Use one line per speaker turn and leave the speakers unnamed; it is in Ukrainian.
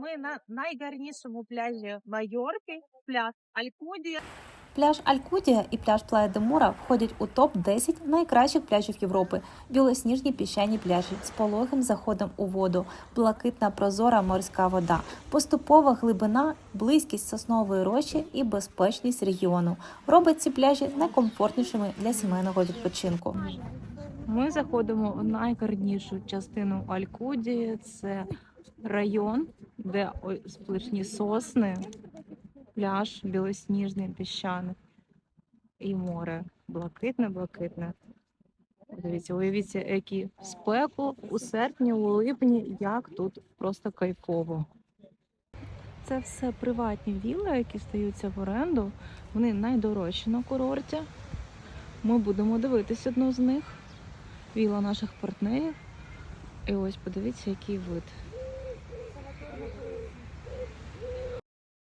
ми на найгарнішому пляжі Майорки, пляж Алькудія.
Пляж Алькудія і пляж Плая де Мора входять у топ-10 найкращих пляжів Європи. Білосніжні піщані пляжі з пологим заходом у воду, блакитна прозора морська вода, поступова глибина, близькість соснової рощі і безпечність регіону робить ці пляжі найкомфортнішими для сімейного відпочинку.
Ми заходимо в найгарнішу частину Алькудії. Це район, де ой, сплошні сосни, пляж білосніжний, піщаний і море. Блакитне, блакитне. Дивіться, уявіться, які спеку у серпні, у липні, як тут просто кайфово. Це все приватні вілли, які стаються в оренду. Вони найдорожчі на курорті. Ми будемо дивитись одну з них. Віла наших партнерів. І ось подивіться, який вид.